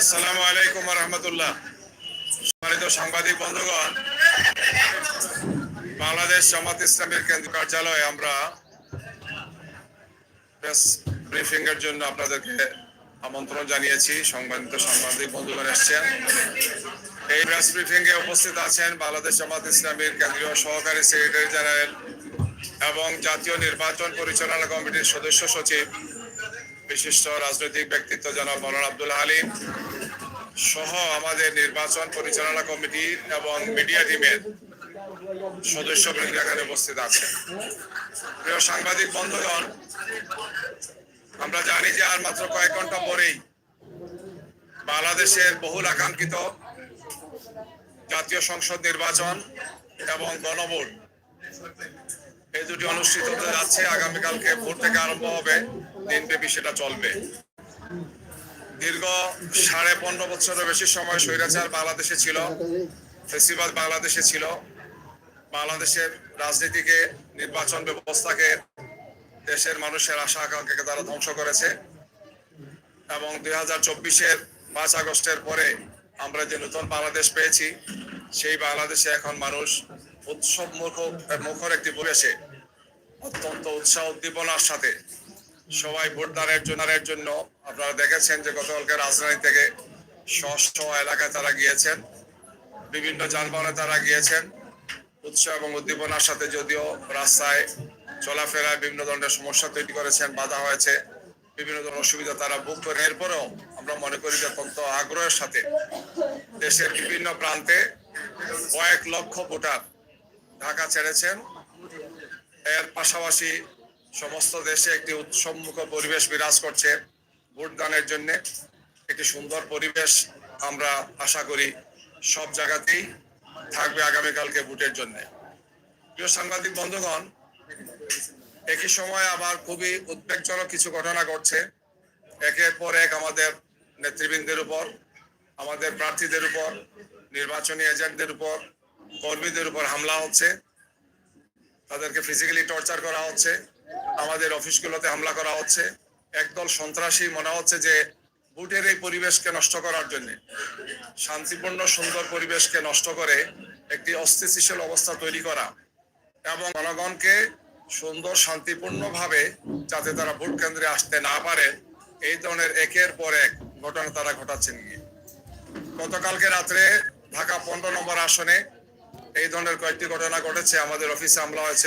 আসসালামু আলাইকুম রহমতুল্লাহ। সম্মানিত সাংবাদিক বন্ধুগণ, বাংলাদেশ জামাত ইসলামের কেন্দ্র কার্যালয়ে আমরা প্রেস ব্রিফিং এর জন্য আপনাদেরকে আমন্ত্রণ জানিয়েছি। সংবাদিত সাংবাদিক বন্ধুগণ এসছেন এই প্রেস ব্রিফিং এ উপস্থিত আছেন বাংলাদেশ জামাত ইসলামীর কেন্দ্রীয় সহকারী সেক্রেটারি জেনারেল এবং জাতীয় নির্বাচন পরিচালনা কমিটির সদস্য সচিব, বিশিষ্ট রাজনৈতিক ব্যক্তিত্ব জনাব মৌলানা আব্দুল হালিম, সহ আমাদের নির্বাচন পরিচালনা কমিটি এবং মিডিয়া টিমের সদস্যবৃন্দ এখানে উপস্থিত আছে প্রিয় সাংবাদিক বন্ধুগণ, আমরা জানি যে আর মাত্র কয়েক ঘণ্টা পরেই বাংলাদেশের বহুল আকাঙ্ক্ষিত জাতীয় সংসদ নির্বাচন এবং গণভোট এই দুটি অনুষ্ঠিত হতে যাচ্ছে। আগামীকালকে ভোর থেকে আরম্ভ হবে। দিনব্যাপী সেটা চলবে। দীর্ঘ সাড়ে পনেরো বছরের বেশি সময় স্বৈরাচার বাংলাদেশে ছিল, ফেসিবাদ বাংলাদেশে ছিল। বাংলাদেশের রাজনীতিকে, নির্বাচন ব্যবস্থাকে দেশের মানুষের আশা আকাঙ্ক্ষাকে তারা ধ্বংস করেছে। এবং দুই হাজার চব্বিশের পাঁচ আগস্টের পরে আমরা যে নতুন বাংলাদেশ পেয়েছি, সেই বাংলাদেশে এখন মানুষ উৎসব মুখ মুখর একটি পরিবেশে অত্যন্ত উৎসাহ উদ্দীপনার সাথে। সবাই ভোটদানের জন্য জন্য আপনারা দেখেছেন যে গতকালকে রাজধানী থেকে স্ব এলাকায় তারা গিয়েছেন। বিভিন্ন যানবাহনে তারা গিয়েছেন। উৎসাহ এবং উদ্দীপনার সাথে যদিও রাস্তায় চলাফেরায় বিভিন্ন ধরনের সমস্যা তৈরি করেছেন, বাধা হয়েছে, বিভিন্ন ধরনের অসুবিধা তারা ভোগ করে। এরপরেও আমরা মনে করি যে অত্যন্ত আগ্রহের সাথে দেশের বিভিন্ন প্রান্তে কয়েক লক্ষ ভোটার ঢাকা ছেড়েছেন। এর পাশাপাশি সমস্ত দেশে একটি উৎসবমুখ পরিবেশ বিরাজ করছে ভোটদানের জন্য। একটি সুন্দর পরিবেশ আমরা আশা করি সব জায়গাতেই থাকবে আগামীকালকে ভোটের জন্য। প্রিয় সাংবাদিক বন্ধুগণ, একই সময় আবার খুবই উদ্বেগজনক কিছু ঘটনা ঘটছে। একের পর এক আমাদের নেতৃবৃন্দের উপর, আমাদের প্রার্থীদের উপর, নির্বাচনী এজেন্টদের উপর কর্মীদের উপর হামলা হচ্ছে। তাদেরকে ফিজিক্যালি টর্চার করা হচ্ছে। আমাদের অফিসগুলোতে হামলা করা হচ্ছে। একদল সন্ত্রাসী মনে হচ্ছে যে ভোটের এই পরিবেশকে নষ্ট করার জন্য, শান্তিপূর্ণ, সুন্দর পরিবেশকে নষ্ট করে একটি অস্থিতিশীল অবস্থা তৈরি করা এবং জনগণকে সুন্দর, শান্তিপূর্ণভাবে যাতে তারা ভোট কেন্দ্রে আসতে না পারে, এই ধরনের একের পর এক ঘটনা তারা ঘটাচ্ছেন গিয়ে। গতকালকে রাত্রে ঢাকা পনেরো নম্বর আসনে এই ধরনের কয়েকটি ঘটনা ঘটেছে আমাদের অফিসে হামলা হয়েছে।